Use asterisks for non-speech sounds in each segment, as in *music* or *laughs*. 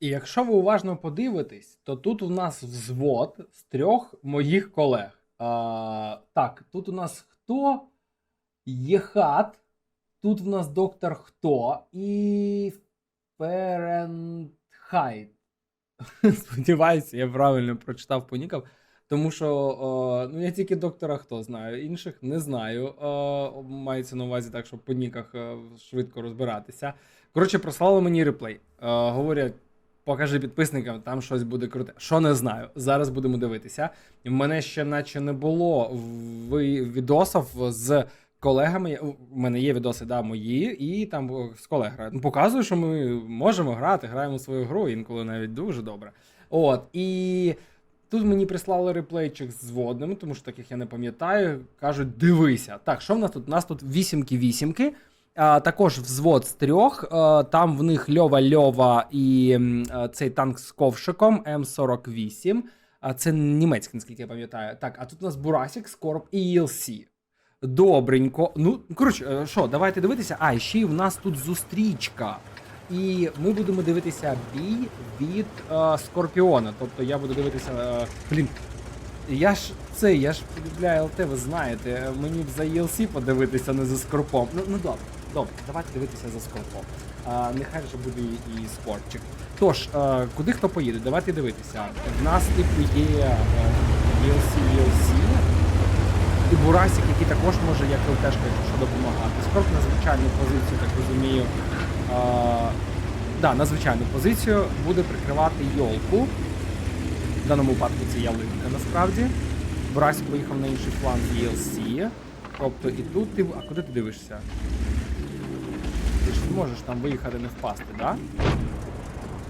І якщо ви уважно подивитесь, то тут у нас взвод з трьох моїх колег. А, так, тут у нас хто? Єхат, тут у нас доктор Хто і Ференхайт. *laughs* Сподіваюся, я правильно прочитав по нікам. Тому що ну, я тільки доктора хто знаю, інших не знаю. Мається на увазі так, щоб по ніках е, швидко розбиратися. Коротше, прислали мені реплей. Е, говорять, покажи підписникам, там щось буде круте. Що не знаю. Зараз будемо дивитися. В мене ще наче не було відосів з колегами. У мене є відоси, да, мої, і там з колег грають. Показую, що ми можемо грати, граємо свою гру, інколи навіть дуже добре. От, і тут мені прислали реплейчик з водними, тому що таких я не пам'ятаю. Кажуть, дивися. Так, що в нас тут? У нас тут вісімки-вісімки. Також взвод з трьох. Там в них Льова Льова і цей танк з ковшиком М48. Це німецький, наскільки я пам'ятаю. Так, а тут у нас Бурасік, Скорб і ELC. Добренько. Ну, коротше, е, що, давайте дивитися. А, ще й в нас тут зустрічка. І ми будемо дивитися бій від е, Скорпіона. Тобто я буду дивитися. Е, блін. Я ж це, я ж полюбляю ЛТ, ви знаєте. Мені б за ELC подивитися, не за Скорпом. Ну, ну добре, добре, давайте дивитися за Скорпом. А, нехай вже буде і, Скорпчик. Тож, е, куди хто поїде? Давайте дивитися. В нас типу є е, ELC, ELC. І Бурасик, який також може як ЛТшка, що допомагати. Скорп на звичайну позицію, так розумію. А, да, на звичайну позицію буде прикривати йолку. В даному випадку це ялинка насправді. Бурасик поїхав на інший фланг ELC. Тобто і тут ти. А куди ти дивишся? Ти ж можеш там виїхати не впасти? Да?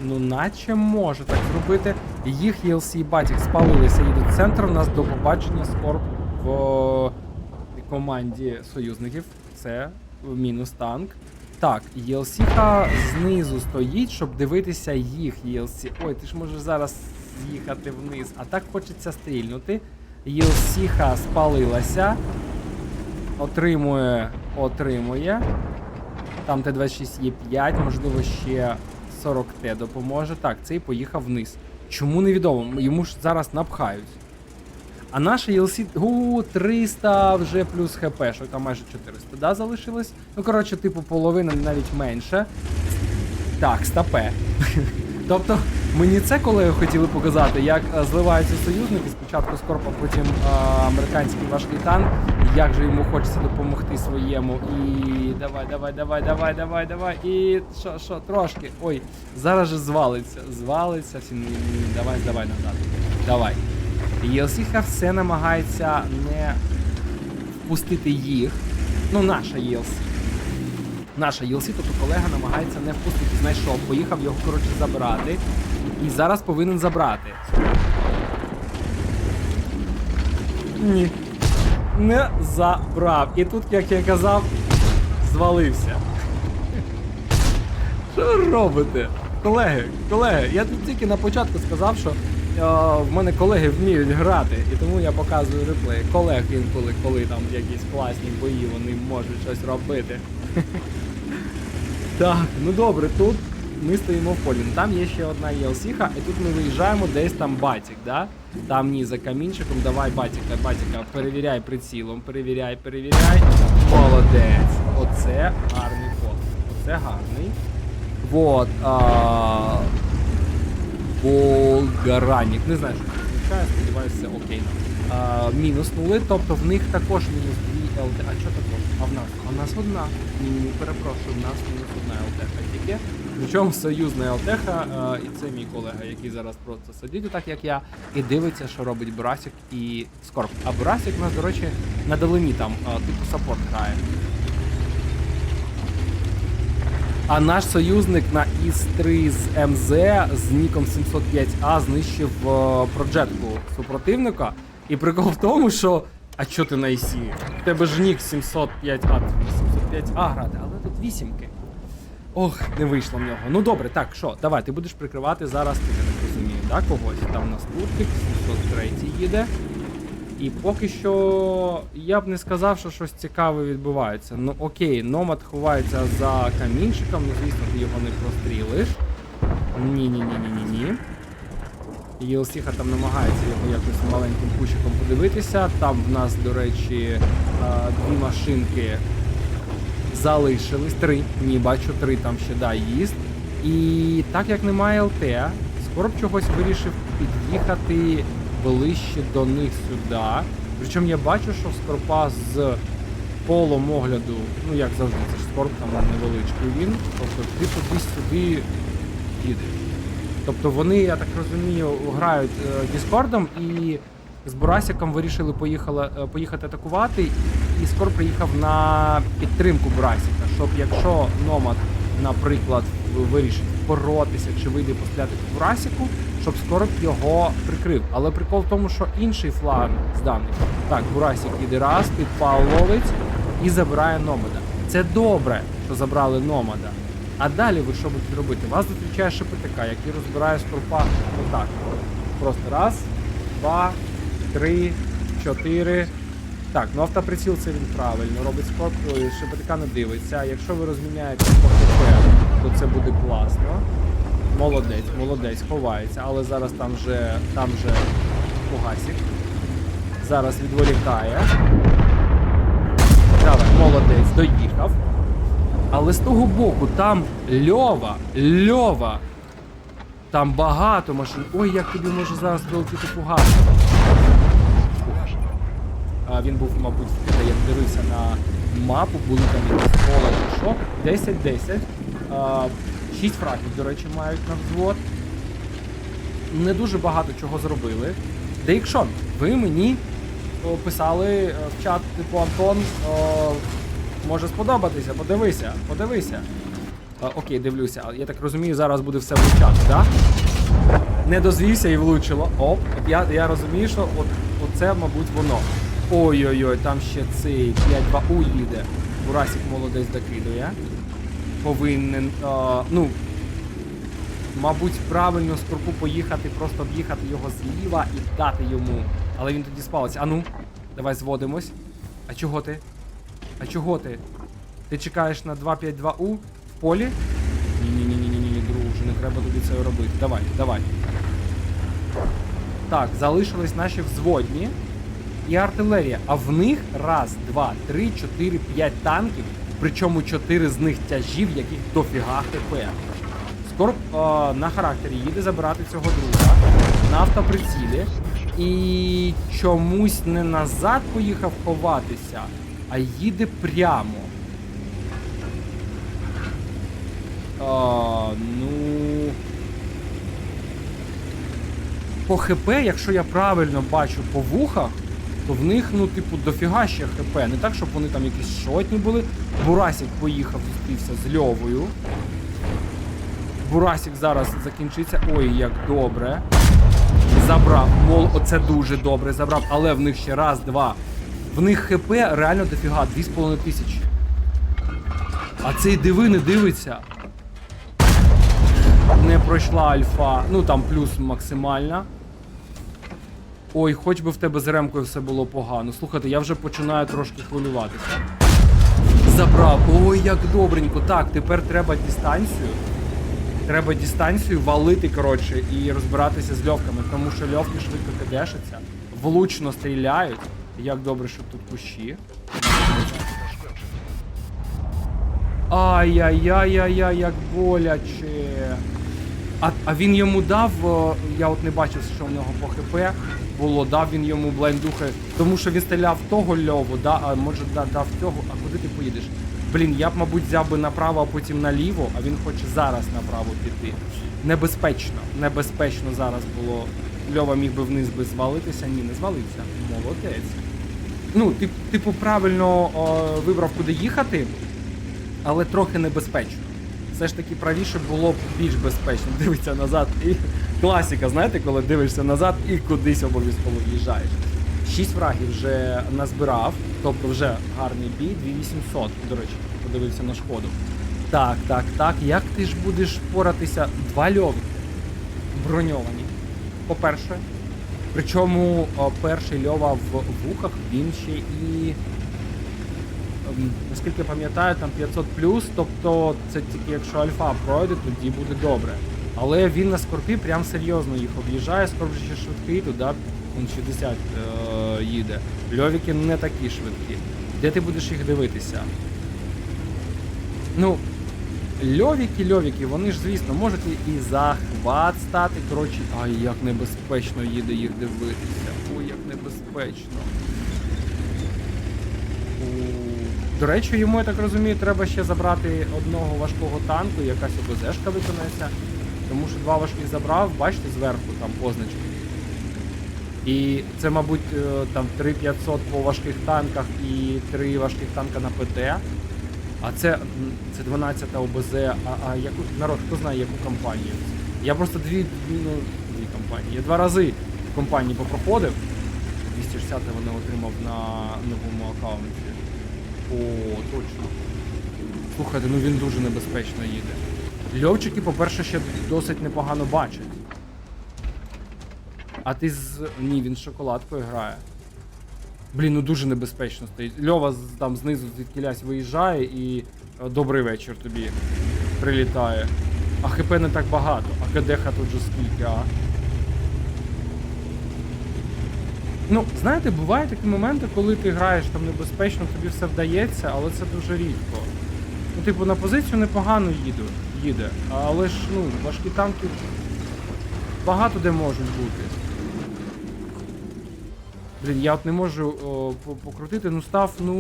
Ну, наче може так зробити. Їх ELC і Батік спалилися, їдуть в центр. У нас до побачення скорб в команді союзників. Це мінус танк. Так, ELC-ха знизу стоїть, щоб дивитися їх ELC. Ой, ти ж можеш зараз з'їхати вниз. А так хочеться стрільнути. ELC-ха спалилася. Отримує, отримує. Там Т-26 є 5, можливо, ще 40Т допоможе. Так, цей поїхав вниз. Чому невідомо? Йому ж зараз напхають. А наша ELC, у 300 вже плюс ХП, що там майже 400, да, залишилось? Ну, коротше, типу, половина навіть менше. Так, стапе. *laughs* тобто, мені це колеги хотіли показати, як е, зливаються союзники. Спочатку Скорпа, потім е, американський важкий танк. Як же йому хочеться допомогти своєму. І давай, давай, давай, давай, давай, давай. І що, що, трошки. Ой, зараз же звалиться. Звалиться. Всі, ні, ні, давай, давай назад. Давай. ELC все намагається не впустити їх. Ну, наша ELC. Наша ELC, тобто колега намагається не впустити. Знайшов, поїхав його, коротше, забрати. І зараз повинен забрати. Ні. Не забрав. І тут, як я казав, звалився. *laughs* Що робите? Колеги, колеги, я тут тільки на початку сказав, що е, в мене колеги вміють грати, і тому я показую реплей. Колег інколи, коли там якісь класні бої, вони можуть щось робити. *laughs* Так, ну добре, тут ми стоїмо в полі. Ну, Там є ще одна ЄЛСіха, і тут ми виїжджаємо десь там батік, да? Там ні, за камінчиком, давай батіка, батіка, перевіряй прицілом, перевіряй, перевіряй. Молодець. Оце гарний ход. Оце гарний. Вот. А... Болгаранік. Не знаю, що це означає, сподіваюся, окей. А, мінуснули, тобто в них також мінус 2 ЛТ. А що також? А в нас? А в нас одна. Ні, перепрошую, в нас мінус одна ЛТ тільки. Причому союзна ЛТХ, а, і це мій колега, який зараз просто сидить, так як я, і дивиться, що робить Бурасик і Скорп. А Бурасик у нас, до речі, на далині там, типу саппорт грає. А наш союзник на ІС-3 з МЗ з ніком 705А знищив е, проджетку супротивника. І прикол в тому, що. А чо ти на ІСі? У тебе ж нік 705А. 705А грати, але тут вісімки. Ох, не вийшло в нього. Ну добре, так, що, давай, ти будеш прикривати зараз, ти я так розумію, так, когось. Там у нас Луртик, 703 їде. І поки що я б не сказав, що щось цікаве відбувається. Ну окей, Номад ховається за камінчиком, ну звісно, ти його не прострілиш. Ні, ні, ні, ні, ні, ні. Єлсіха там намагається його якось маленьким пущиком подивитися. Там в нас, до речі, е, дві машинки залишились. Три. Ні, бачу, три там ще да, їзд. І так як немає ЛТ, Скорб чогось вирішив під'їхати ближче до них сюди. Причому я бачу, що Скорпа з полом огляду, ну як завжди, це ж Скорп там невеличкий він. Тобто ти кудись сюди їдеш. Тобто вони, я так розумію, грають е, Діскордом і з Бурасиком вирішили поїхали, е, поїхати атакувати, і Скор приїхав на підтримку Бурасика, щоб якщо Номад, наприклад, вирішить боротися чи вийде постріляти по Бурасику, щоб Скорп його прикрив. Але прикол в тому, що інший фланг зданий. Так, Бурасик іде раз, підпал ловить і забирає Номада. Це добре, що забрали Номада. А далі ви що будете робити? Вас зустрічає ШПТК, який розбирає скорпа отак. Просто раз, два, три, чотири. Так, ну автоприціл це він правильно робить ой, ШПТК не дивиться. Якщо ви розміняєте по ХП, то це буде класно. Молодець, молодець, ховається, але зараз там вже там же Пугасік. Зараз відволікає. Давай, молодець, доїхав. Але з того боку, там льова, льова. Там багато машин. Ой, як тобі може зараз прилетіти пугас. Він був, мабуть, як дивився на мапу, були там якісь чи що. 10-10. А, 6 фраків, до речі, мають на взвод. Не дуже багато чого зробили. Дейкшон, ви мені писали е, в чат, типу Антон, може сподобатися, подивися, подивися. А, окей, дивлюся. Я так розумію, зараз буде все влучати, так? Не дозвівся і влучило. Оп, я, я розумію, що от, оце, мабуть, воно. Ой-ой-ой, там ще цей 5-2У їде. Бурасик молодець докидує. Повинен. А, ну, мабуть, правильно з корпу поїхати, просто об'їхати його зліва і дати йому. Але він тоді спалиться. А ну, давай зводимось. А чого ти? А чого ти? Ти чекаєш на 252У в полі? Ні-ні-ні-ні-ні, друже, не треба тобі це робити. Давай, давай. Так, залишились наші взводні і артилерія. А в них раз, два, три, чотири, п'ять танків. Причому чотири з них тяжів, яких дофіга ХП. Скорб е, на характері їде забирати цього друга на автоприцілі. І чомусь не назад поїхав ховатися, а їде прямо. А, ну. По ХП, якщо я правильно бачу по вухах, то в них, ну, типу, дофіга ще ХП. Не так, щоб вони там якісь шотні були. Бурасик поїхав, зустрівся з Льовою. Бурасик зараз закінчиться. Ой, як добре. Забрав. Мол, оце дуже добре забрав, але в них ще раз, два. В них ХП реально дофіга, 2,5 тисячі. А цей диви не дивиться. Не пройшла альфа. Ну там плюс максимальна. Ой, хоч би в тебе з ремкою все було погано. Слухайте, я вже починаю трошки хвилюватися. Забрав. Ой, як добренько. Так, тепер треба дистанцію. Треба дистанцію валити, коротше, і розбиратися з льовками, тому що льовки швидко кидешаться, влучно стріляють. Як добре, що тут кущі. Ай-яй-яй-яй-яй, як боляче. А, а він йому дав, о, я от не бачив, що в нього по ХП було, дав він йому блайндухи, тому що він стріляв того льову, да, а може да, дав цього, а куди ти поїдеш? Блін, я б, мабуть, взяв би направо, а потім наліво, а він хоче зараз направо піти. Небезпечно, небезпечно зараз було. Льова міг би вниз би звалитися. Ні, не звалився. Молодець. Ну, тип, типу, правильно о, вибрав, куди їхати, але трохи небезпечно. Все ж таки правіше було б більш безпечно. Дивиться назад і. Класіка, знаєте, коли дивишся назад і кудись обов'язково в'їжджаєш. Шість врагів вже назбирав, тобто вже гарний бій, 2800, до речі, подивився на шкоду. Так, так, так. Як ти ж будеш поратися? Два льови броньовані. По-перше. Причому перший льова в вухах, він ще і. Наскільки пам'ятаю, там 500 тобто це тільки якщо альфа пройде, тоді буде добре. Але він на скорпі прям серйозно їх об'їжджає, скорп ще швидкий, туди він 60 е, їде. Льовіки не такі швидкі. Де ти будеш їх дивитися? Ну, льовіки, льовіки, вони ж, звісно, можуть і захват стати. Коротше, ай, як небезпечно їде їх дивитися. Ой, як небезпечно. До речі, йому, я так розумію, треба ще забрати одного важкого танку, якась ОБЗшка виконається. Тому що два важких забрав, бачите, зверху там позначки. І це, мабуть, е, там 3500 по важких танках і 3 важких танка на ПТ. А це, це 12 ОБЗ. А, а яку народ, хто знає яку компанію? Я просто дві, ну, дві компанії. Я два рази в компанії попроходив. 260 вони отримав на новому аккаунті. О, точно. Слухайте, ну він дуже небезпечно їде. Льовчики, по-перше, ще досить непогано бачать. А ти з. Ні, він з шоколадкою грає. Блін, ну дуже небезпечно стоїть. Льова там знизу звідкілясь виїжджає і е, добрий вечір тобі прилітає. А ХП не так багато, а КДХ тут же скільки, а. Ну, знаєте, бувають такі моменти, коли ти граєш там небезпечно, тобі все вдається, але це дуже рідко. Ну, типу, на позицію непогано їду, їде, але ж ну, важкі танки багато де можуть бути. Блін, я от не можу о, покрутити, ну став, ну,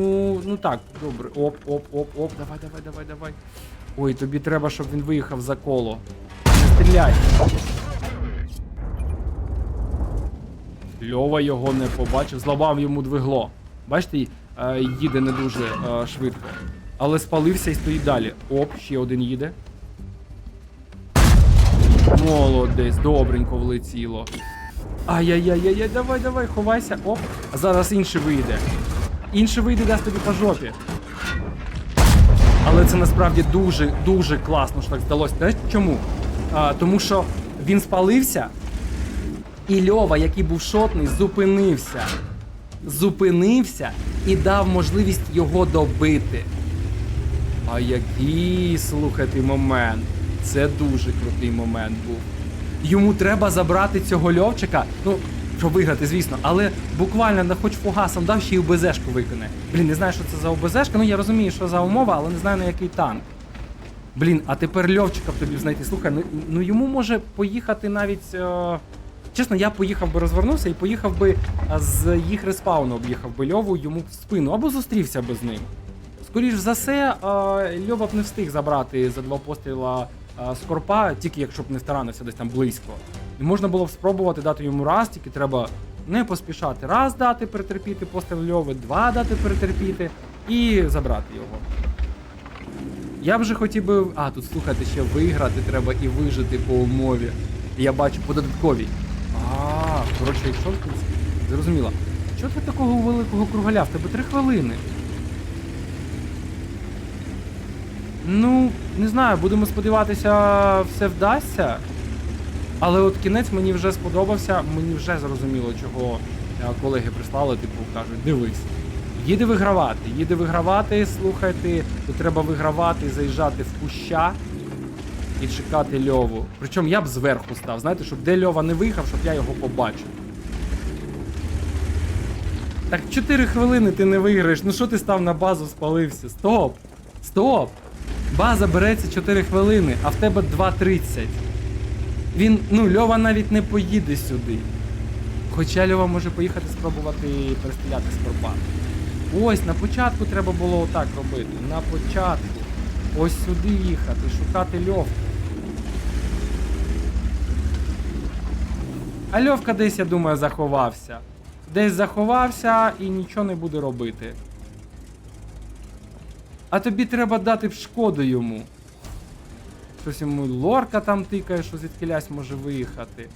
ну так, добре. Оп, оп, оп, оп, давай, давай, давай, давай. Ой, тобі треба, щоб він виїхав за коло. Не стріляй. Льова його не побачив, зламав йому двигло. Бачите, е, їде не дуже е, швидко. Але спалився і стоїть далі. Оп, ще один їде. Молодець, добренько влетіло. Ай-яй-яй-яй, давай, давай, ховайся. Оп. А зараз інший вийде. Інший вийде, дасть тобі по жопі. Але це насправді дуже, дуже класно, що так здалося. Знаєш чому? А, тому що він спалився, і Льова, який був шотний, зупинився. Зупинився і дав можливість його добити. А який, слухайте, момент. Це дуже крутий момент був. Йому треба забрати цього льовчика, ну, щоб виграти, звісно, але буквально хоч фугасом дав ще й ОБЗшку виконає. Блін, не знаю, що це за ОБЗшка, ну я розумію, що за умова, але не знаю на який танк. Блін, а тепер льовчика б тобі знайти. Слухай, ну, ну йому може поїхати навіть. Е... Чесно, я поїхав би розвернувся і поїхав би з їх респауну, об'їхав би Льову йому в спину або зустрівся би з ним. Скоріш за все, Льова б не встиг забрати за два постріла Скорпа, тільки якщо б не старанився десь там близько. І можна було б спробувати дати йому раз, тільки треба не поспішати. Раз дати перетерпіти постріл Льови, два дати перетерпіти і забрати його. Я б же хотів би. А, тут слухайте, ще виграти треба і вижити по умові. Я бачу по додатковій. А, коротше, якщо. Зрозуміло. Що ти такого великого кругаля? В тебе три хвилини. Ну, не знаю, будемо сподіватися, все вдасться. Але от кінець мені вже сподобався, мені вже зрозуміло, чого е, колеги прислали, типу, кажуть, дивись. Їде вигравати, їде вигравати, слухайте, то треба вигравати, заїжджати в куща і чекати льову. Причому я б зверху став, знаєте, щоб де льова не виїхав, щоб я його побачив. Так 4 хвилини ти не виграєш. Ну що ти став на базу, спалився? Стоп! Стоп! База береться 4 хвилини, а в тебе 2.30. Він, ну, Льова навіть не поїде сюди. Хоча Льова може поїхати спробувати перестріляти з корпа. Ось на початку треба було отак робити. На початку. Ось сюди їхати, шукати Льовку. А Льовка десь, я думаю, заховався. Десь заховався і нічого не буде робити. А тобі треба дати в шкоду йому. Щось йому лорка там тикає, що звідкилясь може виїхати.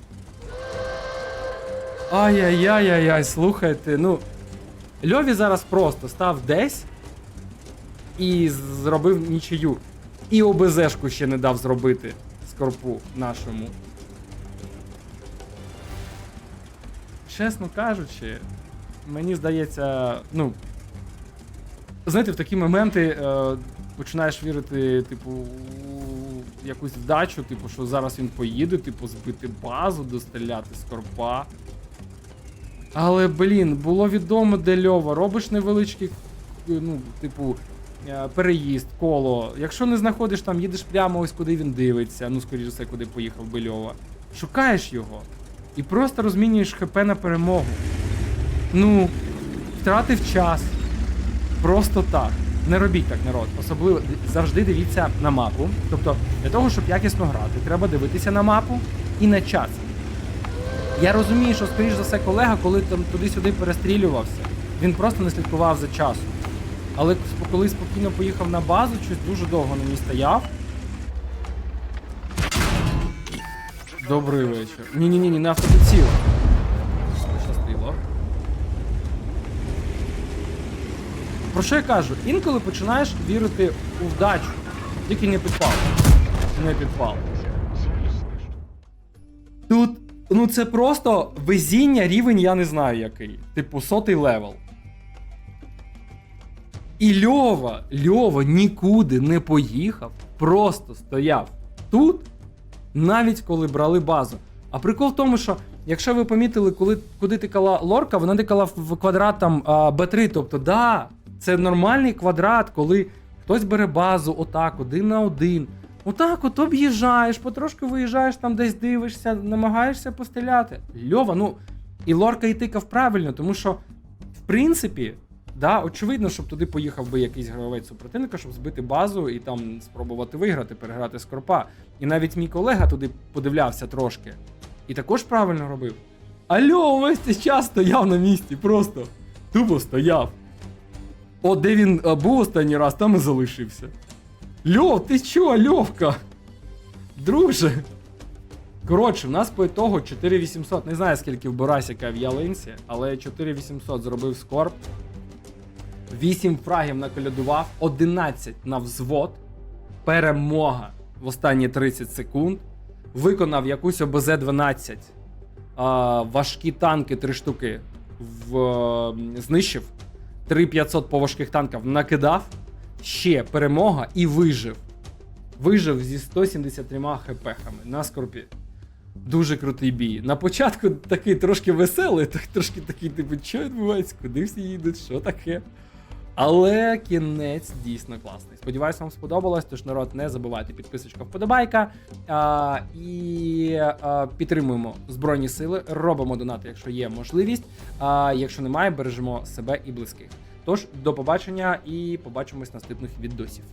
Ай-яй-яй-яй-яй, слухайте, ну. Льові зараз просто став десь і зробив нічию. І ОБЗшку ще не дав зробити скорпу нашому. Чесно кажучи, мені здається, ну. Знаєте, в такі моменти е, починаєш вірити, типу, у якусь вдачу, типу, що зараз він поїде, типу, збити базу, достріляти скорпа. Але, блін, було відомо, де Льова. Робиш невеличкий, ну, типу, е, переїзд, коло. Якщо не знаходиш там, їдеш прямо ось куди він дивиться, ну, скоріш за все, куди поїхав би Льова. Шукаєш його і просто розмінюєш ХП на перемогу. Ну, втратив час. Просто так. Не робіть так, народ. Особливо завжди дивіться на мапу. Тобто, для того, щоб якісно грати, треба дивитися на мапу і на час. Я розумію, що, скоріш за все, колега, коли там туди-сюди перестрілювався, він просто не слідкував за часом. Але коли спокійно поїхав на базу, щось дуже довго на ній стояв. Добрий вечір. Ні-ні-ні, не автоприціл. Пощастило. Про що я кажу? Інколи починаєш вірити у вдачу. Тільки не підпал. Не підпал. Тут, ну це просто везіння рівень, я не знаю який. Типу, сотий левел. І Льова, Льова нікуди не поїхав, просто стояв тут, навіть коли брали базу. А прикол в тому, що якщо ви помітили, коли куди тикала лорка, вона тикала в квадрат там а, Б3. Тобто, да, це нормальний квадрат, коли хтось бере базу отак, один на один. Отак от об'їжджаєш, потрошки виїжджаєш, там десь дивишся, намагаєшся постріляти. Льова, ну, і лорка і тикав правильно, тому що, в принципі, да, очевидно, щоб туди поїхав би якийсь гравець супротивника, щоб збити базу і там спробувати виграти, переграти скорпа. І навіть мій колега туди подивлявся трошки. І також правильно робив. Альо, весь цей час стояв на місці, просто тупо стояв. От де він був останній раз, там і залишився. Льов, ти чо, Льовка? Друже. Коротше, в нас по ітогу 4800. Не знаю, скільки в Борасіка в ялинці, але 4800 зробив скорб. 8 фрагів наколядував, 11 на взвод. Перемога в останні 30 секунд. Виконав якусь ОБЗ-12. А, важкі танки 3 штуки. В, знищив. 3500 по важких танках накидав. Ще перемога і вижив. Вижив зі 173 хпхами на скорпі. Дуже крутий бій. На початку такий трошки веселий, трошки такий, типу, що відбувається, куди всі їдуть, що таке. Але кінець дійсно класний. Сподіваюсь, вам сподобалось. Тож народ, не забувайте підписочка, вподобайка. А, і а, підтримуємо Збройні Сили, робимо донати, якщо є можливість. А якщо немає, бережемо себе і близьких. Тож, до побачення і побачимось наступних відосів.